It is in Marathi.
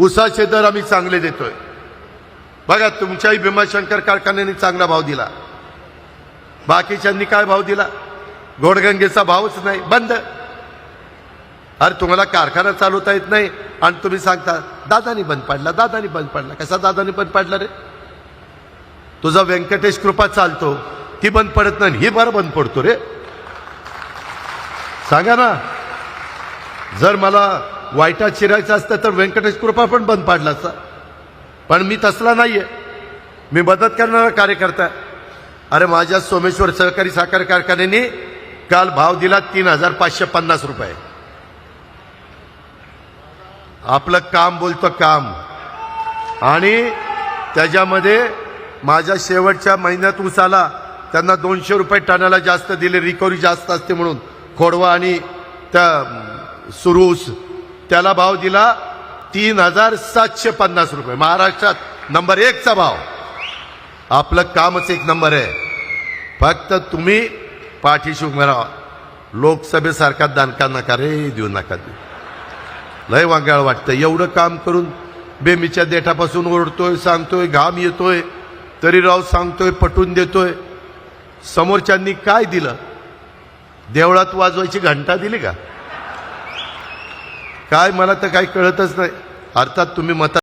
उसाचे दर आम्ही चांगले देतोय. बघा तुमच्याही भीमाशंकर कारखान्याने चांगला भाव दिला. बाकीच्यांनी काय भाव दिला? गोडगंगेचा भावच नाही. बंद. अरे तुम्हाला कारखाना चालवता येत नाही आणि तुम्ही सांगता दादानी बंद पाडला दादानी बंद पाडला. कसा दादानी बंद पाडला रे? तुझा व्यंकटेश कृपा चालतो. ती बंद पडत नाही ही बरं बंद पडतो रे. सांगा ना जर मला वाईटात शिरायचं असतं तर व्यंकटेश कृपा पण बंद पाडला असता. पण मी तसला नाही आहे मी मदत करणारा कार्यकर्ता अरे माझ्या सोमेश्वर सहकारी साखर कारखान्याने काल भाव दिला तीन हजार पाचशे पन्नास रुपये. आपलं काम बोलतं काम. आणि त्याच्यामध्ये माझ्या शेवटच्या महिन्यात उसाला त्यांना दोनशे रुपये टनाला जास्त दिले. रिकव्हरी जास्त असते म्हणून खोडवा आणि त्या सुरूस त्याला भाव दिला तीन हजार सातशे पन्नास रुपये. महाराष्ट्रात नंबर एकचा भाव. आपलं कामच एक नंबर आहे. फक्त तुम्ही पाठीशी उभं राहा. लोकसभेसारखा दणका नका रे देऊ नका देऊ. लय वांगाळ वाटतं एवढं काम करून बेमीच्या देठापासून ओरडतोय सांगतोय घाम येतोय तरी राव सांगतोय पटवून देतोय. समोरच्यांनी काय दिलं? देवळात वाजवायची घंटा दिली का? काय मला तर काही कळतच नाही. अर्थात तुम्ही मता